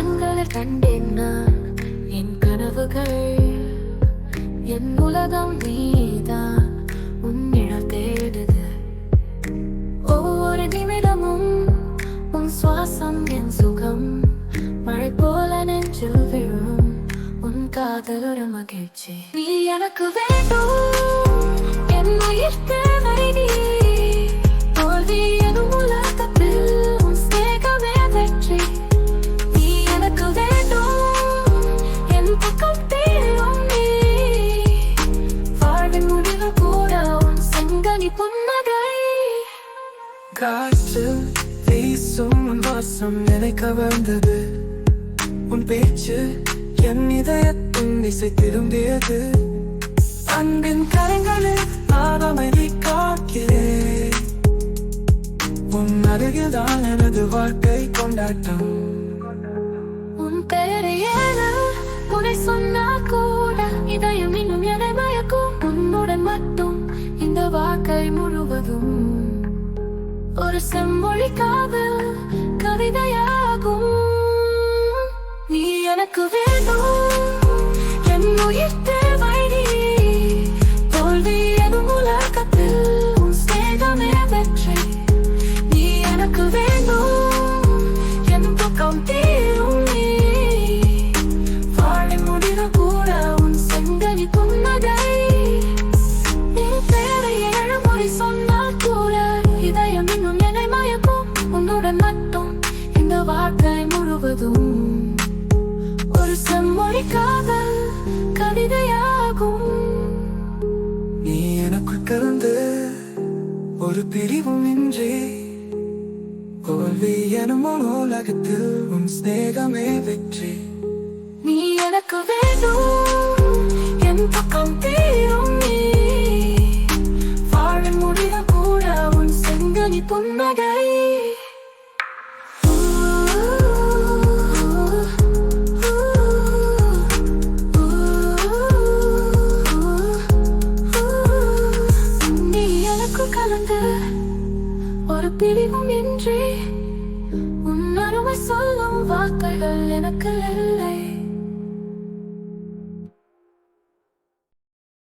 கண்களில் கண்டேன் நான் என் கனவுகள் என் உலகம் நீதான் உன் நிழல் தேடுது. ஒவ்வொரு நிமிடமும் உன் சுவாசம் என் சுகம் மழை போல நெஞ்சில் விழும் உன் காதல் ஒரு மகிழ்ச்சி. நீ எனக்கு வேண்டும். புன்னகை காற்று வீசும் உன் வாசம் என்னை கவர்ந்தது. உன் பேச்சு என் இதயத்தின் இசை திரும்பியது. அன்பின் கரங்களில் நான் அமைதி காக்கிறேன். உன் அருகில் தான் எனது வாழ்க்கை கொண்டாட்டம். உன் பெயரை ஏன வாழ்க்கை முழுவதும் ஒரு செம்மொழி காதல் கவிதையாகும். நீ எனக்கு வாழ்க்கை முழுவதும் ஒரு செம்மொழி காதல் கவிதையாகும். நீ எனக்குள் கலந்து ஒரு பிரிவும் இன்றி தோல்வி எனும் உலகத்தில் உன் சிநேகமே வெற்றி. நீ எனக்கு வேண்டும் என் பக்கம் தீரும் நீ. வாழ முடிவு கூட உன் செங்கனி புன்னகை. ஒரு பிரிவும் இன்றி உன் அருமை சொல்லும் வார்த்தைகள் எனக்கு இல்லை.